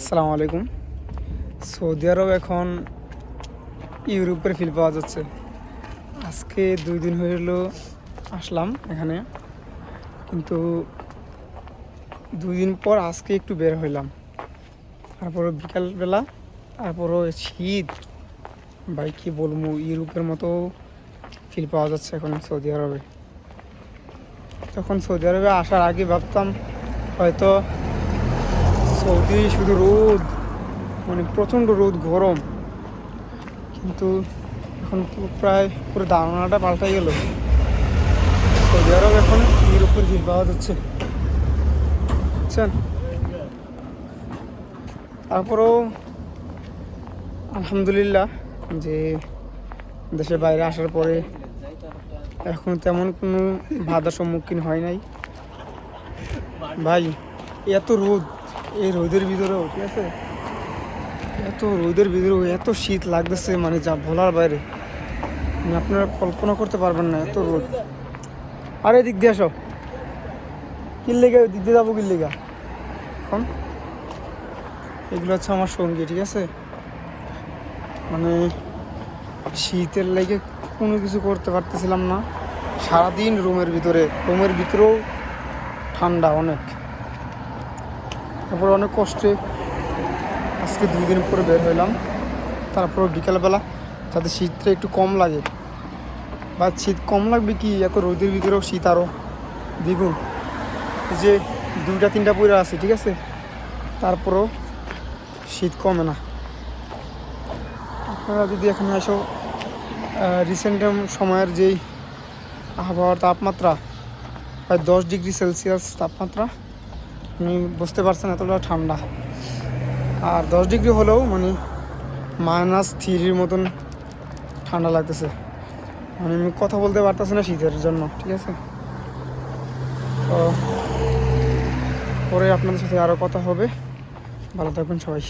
আসসালামু আলাইকুম। সৌদি আরব এখন ইউরোপের ফিল পাওয়া যাচ্ছে। আজকে দুই দিন হয়ে হলো আসলাম এখানে। কিন্তু দুই দিন পর আজকে একটু বের হইলাম। তারপরে বিকালবেলা, তারপরও শীত। ভাই, কী বলব, ইউরোপের মতো ফিল পাওয়া যাচ্ছে এখন সৌদি আরবে। তখন সৌদি আরবে আসার আগে ভাবতাম হয়তো সৌদি, শুধু রোদ মানে প্রচণ্ড রোদ, গরম। কিন্তু এখন পুরো প্রায় পুরো ধারণাটা পাল্টাই গেল। সৌদি আরব এখন ইউরোপের ভিড় পাওয়া যাচ্ছে। বুঝছেন? তারপরেও আলহামদুলিল্লাহ যে দেশের বাইরে আসার পরে এখন তেমন কোনো বাধার সম্মুখীন হয় নাই। ভাই, এত রোদ। এই রোদের ভিতরেও ঠিক আছে? এত রোদের ভিতরেও এত শীত লাগতেছে মানে যা ভোলার বাইরে। মানে আপনারা কল্পনা করতে পারবেন না এত রোদ। আরে দিক দিয়ে আসো। কিল্লেগা দিক দিয়ে যাব কিল্লেগা এখন, এগুলো হচ্ছে আমার সঙ্গী, ঠিক আছে? মানে শীতের লেগে কোনো কিছু করতে পারতেছিলাম না। সারাদিন রুমের ভিতরে, রুমের ভিতরেও ঠান্ডা অনেক। তারপর অনেক কষ্টে আজকে দুই দিন পরে বের হইলাম। তারপর বিকালবেলা, যাতে শীতটা একটু কম লাগে। বা শীত কম লাগবে কি, এত রোদের ভিতরেও শীত আরও দ্বিগুণ। যে দুইটা, তিনটা পরে আছে, ঠিক আছে? তারপরও শীত কমে না। আপনারা যদি এখানে আসো রিসেন্ট সময়ের যেই আবহাওয়ার তাপমাত্রা, প্রায় দশ ডিগ্রি সেলসিয়াস তাপমাত্রা আপনি বুঝতে পারছেন এতটা ঠান্ডা। আর দশ ডিগ্রি হলেও মানে মাইনাস থ্রির মতন ঠান্ডা লাগতেছে। মানে আমি কথা বলতে পারতেছি না শীতের জন্য, ঠিক আছে? তো পরে আপনাদের সাথে আরও কথা হবে। ভালো থাকবেন সবাই।